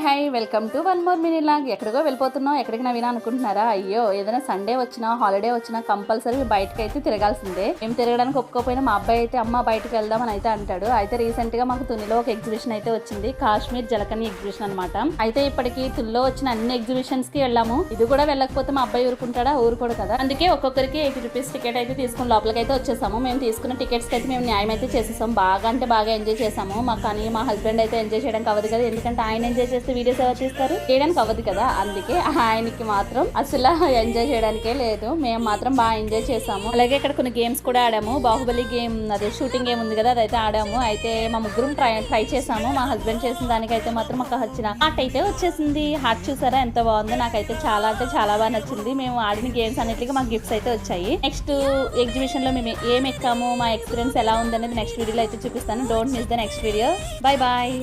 Hi hi welcome to one more mini log. ఎక్కడికో వెళ్ళిపోతున్నావు ఎక్కడికి నవీనా అనుకుంటున్నారా? అయ్యో ఏదైనా సండే వచ్చినా హాలిడే వచ్చినా కంపల్సరీ బయటకి అయితే తిరగాల్సిందే. మేము తిరగడానికి ఒప్పుకోపోయినా మా అబ్బాయి అయితే అమ్మ బయటకు వెళ్దాం అని అయితే అంటాడు. అయితే రీసెంట్గా మాకు తునిలో ఒక ఎగ్జిబిషన్ అయితే వచ్చింది. కాశ్మీర్ జలకని ఎగ్జిబిషన్ అనమాట అయితే ఇప్పటికి తుల్లో వచ్చిన అన్ని ఎగ్జిబిషన్స్కి వెళ్ళాము. ఇది కూడా వెళ్ళకపోతే మా అబ్బాయి ఊరుకుంటాడా? ఊరుకోడు కదా. అందుకే ఒక్కొక్కరికి ఎయిటీ రూపీస్ టికెట్ అయితే తీసుకుని లోపలికి అయితే వచ్చేసాము. మేము తీసుకున్న టికెట్స్కి అయితే మేము న్యాయం అయితే చేసేసాము బాగా అంటే బాగా ఎంజాయ్ చేసాము. మా కానీ మా హస్బెండ్ అయితే ఎంజాయ్ చేయడానికి అవ్వదు కదా. ఎందుకంటే ఆయన ఎంజాయ్ చేస్తే వీడియోస్ ఎవరు తీస్తారు? చేయడానికి అవ్వదు కదా అందుకే ఆయనకి మాత్రం అసలు ఎంజాయ్ చేయడానికే లేదు. మేము మాత్రం బాగా ఎంజాయ్ చేసాము. అలాగే ఇక్కడ కొన్ని గేమ్స్ కూడా ఆడాము. బాహుబలి గేమ్ అదే షూటింగ్ గేమ్ ఉంది కదా అదైతే ఆడాము. అయితే మా ముగ్గురం ట్రై ట్రై చేసాము. మా హస్బెండ్ చేసిన దానికైతే మాత్రం మాకు వచ్చిన హార్ట్ అయితే వచ్చేసింది. హార్ట్ చూసారా? ఎంత బాగుందో. నాకైతే చాలా అంటే చాలా బాగా నచ్చింది. మేము ఆడిన గేమ్స్ అన్నిటికీ మాకు గిఫ్ట్స్ అయితే వచ్చాయి. నెక్స్ట్ ఎగ్జిబిషన్లో మేము ఏం ఎక్కాము? మా ఎక్స్పీరియన్స్ ఎలా ఉంది అనేది నెక్స్ట్ వీడియోలో అయితే చూపిస్తాను. Don't miss the next video bye bye